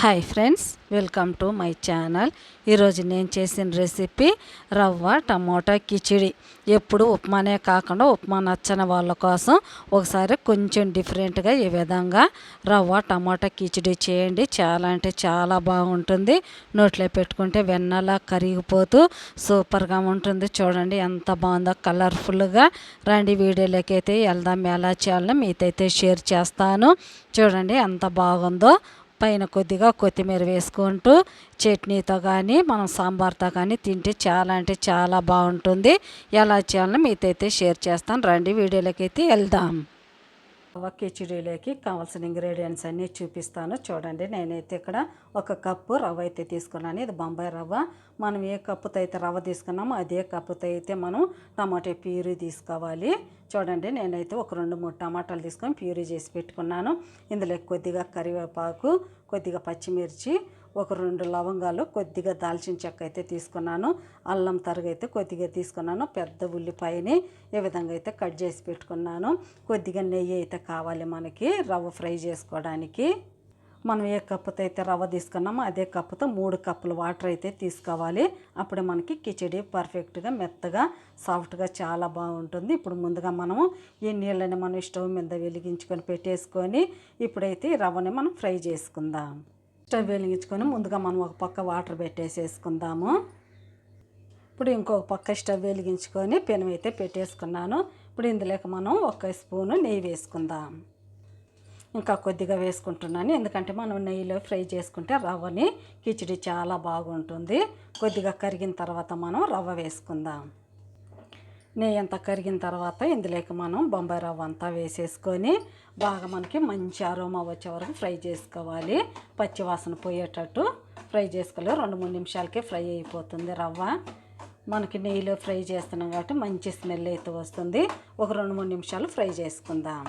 Hi friends welcome to my channel. ఈరోజు నేను చేసిన రెసిపీ రవ్వ టమోటా కిచిడి. ఎప్పుడు ఉప్మానే కాకుండా ఉప్మా నచ్చని వాళ్ళ కోసం ఒకసారి కొంచెం డిఫరెంట్గా ఈ విధంగా రవ్వ టమోటా కిచిడి చేయండి. చాలా అంటే చాలా బాగుంటుంది. నోట్లో పెట్టుకుంటే వెన్నలా కరిగిపోతూ సూపర్గా ఉంటుంది. చూడండి ఎంత బాగుందో కలర్ఫుల్గా. రండి వీడియోలోకి అయితే వెళ్దాం. ఎలా చేయాలని మీతో అయితే షేర్ చేస్తాను. చూడండి ఎంత బాగుందో. పైన కొద్దిగా కొత్తిమీర వేసుకుంటూ చట్నీతో కానీ మనం సాంబార్తో కానీ తింటే చాలా అంటే చాలా బాగుంటుంది. ఎలా చేయాలని మీతో అయితే షేర్ చేస్తాను. రండి వీడియోలోకి అయితే వెళ్దాం. రవ్వ కిచిడీలోకి కావాల్సిన ఇంగ్రీడియంట్స్ అన్నీ చూపిస్తాను. చూడండి నేనైతే ఇక్కడ ఒక కప్పు రవ్వ అయితే తీసుకున్నాను. ఇది బొంబాయి రవ్వ. మనం ఏ కప్పుతో అయితే రవ్వ తీసుకున్నామో అదే కప్పుతో అయితే మనం టమాటా ప్యూరీ తీసుకోవాలి. చూడండి నేనైతే ఒక రెండు మూడు టమాటాలు తీసుకొని ప్యూరీ చేసి పెట్టుకున్నాను. ఇందులో కొద్దిగా కరివేపాకు కొద్దిగా పచ్చిమిర్చి ఒక రెండు లవంగాలు కొద్దిగా దాల్చిన చెక్క అయితే తీసుకున్నాను. అల్లం తరగైతే కొద్దిగా తీసుకున్నాను. పెద్ద ఉల్లిపాయని ఏ విధంగా అయితే కట్ చేసి పెట్టుకున్నాను. కొద్దిగా నెయ్యి అయితే కావాలి మనకి రవ్వ ఫ్రై చేసుకోవడానికి. మనం ఏ కప్పుతో అయితే రవ్వ తీసుకున్నామో అదే కప్పుతో మూడు కప్పులు వాటర్ అయితే తీసుకోవాలి. అప్పుడే మనకి కిచడీ పర్ఫెక్ట్గా మెత్తగా సాఫ్ట్గా చాలా బాగుంటుంది. ఇప్పుడు ముందుగా మనము ఈ నీళ్ళని మనం స్టవ్ మీద వెలిగించుకొని పెట్టేసుకొని ఇప్పుడైతే ఈ రవ్వని మనం ఫ్రై చేసుకుందాం. స్టవ్ వెలిగించుకొని ముందుగా మనం ఒక పక్క వాటర్ పెట్టేసేసుకుందాము. ఇప్పుడు ఇంకొక పక్క స్టవ్ వెలిగించుకొని పెనం అయితే పెట్టేసుకున్నాను. ఇప్పుడు ఇందులోకి మనం ఒక స్పూను నెయ్యి వేసుకుందాం. ఇంకా కొద్దిగా వేసుకుంటున్నాను. ఎందుకంటే మనం నెయ్యిలో ఫ్రై చేసుకుంటే రవ్వని కిచిడి చాలా బాగుంటుంది. కొద్దిగా కరిగిన తర్వాత మనం రవ్వ వేసుకుందాం. నెయ్యి అంతా కరిగిన తర్వాత ఇందులోకి మనం బొంబాయి రవ్వ అంతా వేసేసుకొని బాగా మనకి మంచి అరోమా వచ్చే వరకు ఫ్రై చేసుకోవాలి. పచ్చివాసన పోయేటట్టు ఫ్రై చేసుకోవాలి. రెండు మూడు నిమిషాలకే ఫ్రై అయిపోతుంది రవ్వ. మనకి నెయ్యిలో ఫ్రై చేస్తున్నాం కాబట్టి మంచి స్మెల్ అయితే వస్తుంది. ఒక రెండు మూడు నిమిషాలు ఫ్రై చేసుకుందాం.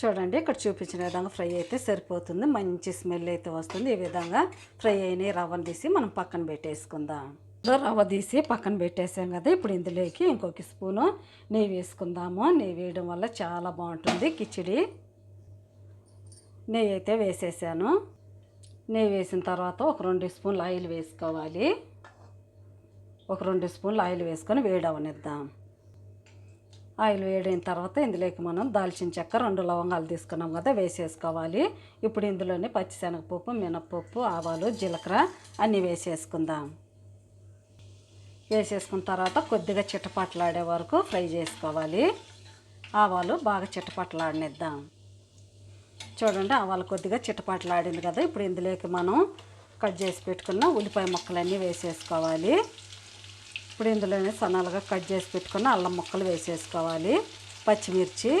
చూడండి ఇక్కడ చూపించిన విధంగా ఫ్రై అయితే సరిపోతుంది. మంచి స్మెల్ అయితే వస్తుంది. ఈ విధంగా ఫ్రై అయిన రవ్వను తీసి మనం పక్కన పెట్టేసుకుందాం. రవ్వ తీసి పక్కన పెట్టేసాం కదా ఇప్పుడు ఇందులోకి ఇంకొక స్పూను నెయ్యి వేసుకుందాము. నెయ్యి వేయడం వల్ల చాలా బాగుంటుంది కిచిడి. నెయ్యి అయితే వేసేసాను. నెయ్యి వేసిన తర్వాత ఒక రెండు స్పూన్లు ఆయిల్ వేసుకోవాలి. ఒక రెండు స్పూన్లు ఆయిల్ వేసుకొని వేడవనిద్దాం. ఆయిల్ వేడిన తర్వాత ఇందులోకి మనం దాల్చిన చెక్క రెండు లవంగాలు తీసుకున్నాం కదా వేసేసుకోవాలి. ఇప్పుడు ఇందులోనే పచ్చిశనగపప్పు మినప్పప్పు ఆవాలు జీలకర్ర అన్నీ వేసేసుకుందాం. వేసేసుకున్న తర్వాత కొద్దిగా చిట్టపట్లాడే వరకు ఫ్రై చేసుకోవాలి. ఆవాలు బాగా చిట్టపట్లాడనిద్దాం చూడండి ఆవాలు కొద్దిగా చిట్టపట్లాడింది కదా. ఇప్పుడు ఇందులోకి మనం కట్ చేసి పెట్టుకున్న ఉల్లిపాయ ముక్కలన్నీ వేసేసుకోవాలి. ఇప్పుడు ఇందులోనే సన్నాలుగా కట్ చేసి పెట్టుకున్న అల్లం ముక్కలు వేసేసుకోవాలి. పచ్చిమిర్చి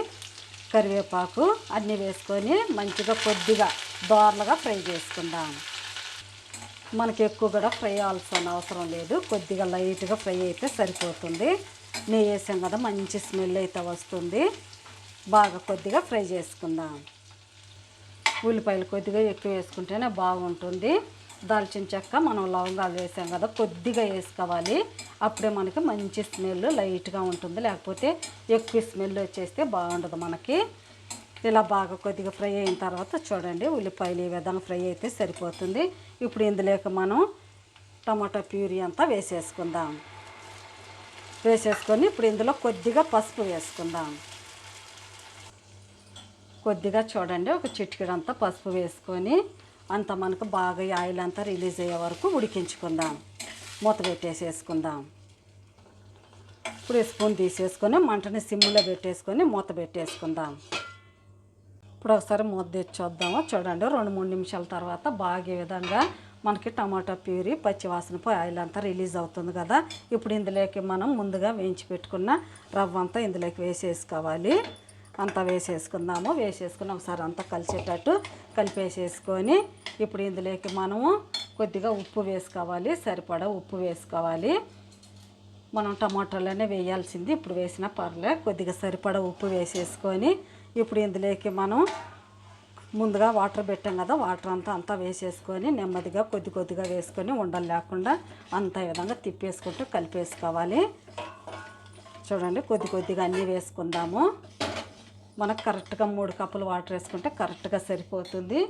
కరివేపాకు అన్నీ వేసుకొని మంచిగా కొద్దిగా దోరలుగా ఫ్రై చేసుకుందాం. మనకి ఎక్కువ కూడా ఫ్రై అవ్వాల్సిన అవసరం లేదు. కొద్దిగా లైట్గా ఫ్రై అయితే సరిపోతుంది. నెయ్యి వేసాం కదా మంచి స్మెల్ అయితే వస్తుంది. బాగా కొద్దిగా ఫ్రై చేసుకుందాం. ఉల్లిపాయలు కొద్దిగా ఎక్కువ వేసుకుంటేనే బాగుంటుంది. దాల్చిన చెక్క మనం లవంగాలు వేసాం కదా కొద్దిగా వేసుకోవాలి. అప్పుడే మనకి మంచి స్మెల్ లైట్గా ఉంటుంది. లేకపోతే ఎక్కువ స్మెల్ వచ్చేస్తే బాగుండదు మనకి. ఇలా బాగా కొద్దిగా ఫ్రై అయిన తర్వాత చూడండి ఉల్లిపాయలు ఈ విధంగా ఫ్రై అయితే సరిపోతుంది. ఇప్పుడు ఇందులోకి మనం టమాటా ప్యూరీ అంతా వేసేసుకుందాం. వేసేసుకొని ఇప్పుడు ఇందులో కొద్దిగా పసుపు వేసుకుందాం. కొద్దిగా చూడండి ఒక చిటికెడంతా పసుపు వేసుకొని అంత మనకు బాగా ఆయిల్ అంతా రిలీజ్ అయ్యే వరకు ఉడికించుకుందాం. మూత పెట్టేసేసుకుందాం. ఇప్పుడు స్పూన్ తీసేసుకొని మంటని సిమ్లో పెట్టేసుకొని మూత పెట్టేసుకుందాం. ఇప్పుడు ఒకసారి మూత చూద్దాము? చూడండి రెండు మూడు నిమిషాల తర్వాత బాగా విధంగా మనకి టమాటా ప్యూరీ పచ్చివాసన పోయి ఆయిల్ అంతా రిలీజ్ అవుతుంది కదా. ఇప్పుడు ఇందులోకి మనం ముందుగా వేయించి పెట్టుకున్న రవ్వ అంతా ఇందులోకి వేసేసుకోవాలి. అంతా వేసేసుకుందాము. వేసేసుకుని ఒకసారి అంతా కలిసేటట్టు కలిపేసేసుకొని ఇప్పుడు ఇందులోకి మనము కొద్దిగా ఉప్పు వేసుకోవాలి. సరిపడా ఉప్పు వేసుకోవాలి. మనం టమాటాలోనే వేయాల్సింది. ఇప్పుడు వేసినా పర్లే కొద్దిగా సరిపడా ఉప్పు వేసేసుకొని ఇప్పుడు ఇందులోకి మనం ముందుగా వాటర్ పెట్టాం కదా వాటర్ అంతా అంతా వేసేసుకొని నెమ్మదిగా కొద్ది కొద్దిగా వేసుకొని ఉండలు లేకుండా అంత విధంగా తిప్పేసుకుంటూ కలిపేసుకోవాలి. చూడండి కొద్ది కొద్దిగా అన్నీ వేసుకుందాము. మనకు కరెక్ట్గా మూడు కప్పులు వాటర్ వేసుకుంటే కరెక్ట్గా సరిపోతుంది.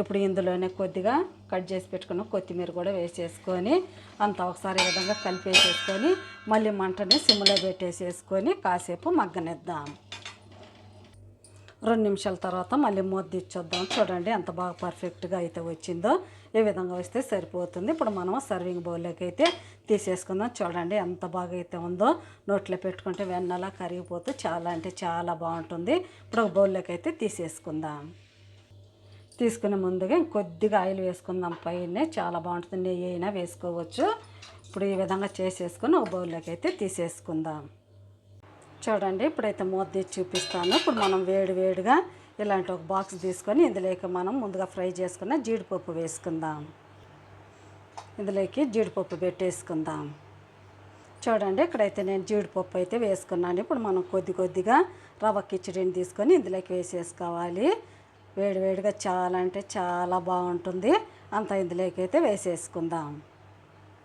ఇప్పుడు ఇందులోనే కొద్దిగా కట్ చేసి పెట్టుకున్న కొత్తిమీర కూడా వేసేసుకొని అంతా ఒకసారి విధంగా కలిపేసేసుకొని మళ్ళీ మంటని సిమ్లో పెట్టేసేసుకొని కాసేపు మగ్గనిద్దాం. రెండు నిమిషాల తర్వాత మళ్ళీ మూత తీర్చొద్దాం. చూడండి ఎంత బాగా పర్ఫెక్ట్గా అయితే వచ్చిందో. ఏ విధంగా వస్తే సరిపోతుంది. ఇప్పుడు మనం సర్వింగ్ బౌల్లోకి అయితే తీసేసుకుందాం. చూడండి ఎంత బాగా అయితే ఉందో. నోట్లో పెట్టుకుంటే వెన్నలా కరిగిపోతూ చాలా అంటే చాలా బాగుంటుంది. ఇప్పుడు ఒక బౌల్లోకి అయితే తీసేసుకుందాం. తీసుకునే ముందుగా కొద్దిగా ఆయిల్ వేసుకుందాం పైన. చాలా బాగుంటుంది. నెయ్యి అయినా వేసుకోవచ్చు. ఇప్పుడు ఈ విధంగా చేసేసుకొని ఒక బౌల్లోకి అయితే తీసేసుకుందాం. చూడండి ఇప్పుడైతే మూత తీసి చూపిస్తాను. ఇప్పుడు మనం వేడి వేడిగా ఇలాంటి ఒక బాక్స్ తీసుకొని ఇందులోకి మనం ముందుగా ఫ్రై చేసుకున్న జీడిపప్పు వేసుకుందాం. ఇందులోకి జీడిపప్పు పెట్టేసుకుందాం. చూడండి ఇక్కడైతే నేను జీడిపప్పు అయితే వేసుకున్నాను. ఇప్పుడు మనం కొద్ది కొద్దిగా రవ్వ కిచడీని తీసుకొని ఇందులోకి వేసేసుకోవాలి. వేడివేడిగా చాలా అంటే చాలా బాగుంటుంది. అంత ఇందులోకి అయితే వేసేసుకుందాం.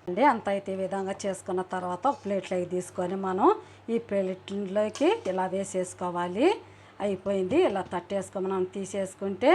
అండి. అంత అయితే ఈ విధంగా చేసుకున్న తర్వాత ఒక ప్లేట్లోకి తీసుకొని మనం ఈ ప్లేట్లోకి ఇలా వేసేసుకోవాలి. అయిపోయింది. ఇలా తట్టేసుకొని మనం తీసేసుకుంటే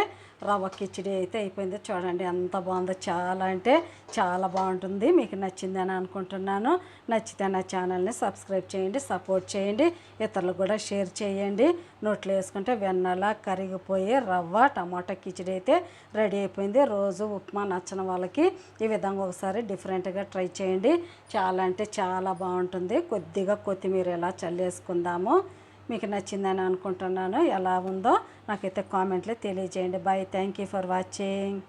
రవ్వ కిచిడి అయితే అయిపోయింది. చూడండి ఎంత బాగుందో చాలా అంటే చాలా బాగుంటుంది. మీకు నచ్చిందని అనుకుంటున్నాను. నచ్చితే నా ఛానల్ని సబ్స్క్రైబ్ చేయండి సపోర్ట్ చేయండి ఇతరులకు కూడా షేర్ చేయండి. నోట్లో వేసుకుంటే వెన్నలా కరిగిపోయి రవ్వ టమాటా కిచిడి అయితే రెడీ అయిపోయింది. రోజు ఉప్మా నచ్చిన వాళ్ళకి ఈ విధంగా ఒకసారి డిఫరెంట్గా ట్రై చేయండి. చాలా అంటే చాలా బాగుంటుంది. కొద్దిగా కొత్తిమీర ఇలా చల్లేసుకుందాము మీకు నచ్చిందని అనుకుంటున్నాను. ఎలా ఉందో నాకైతే కామెంట్లో తెలియజేయండి. Bye thank you for watching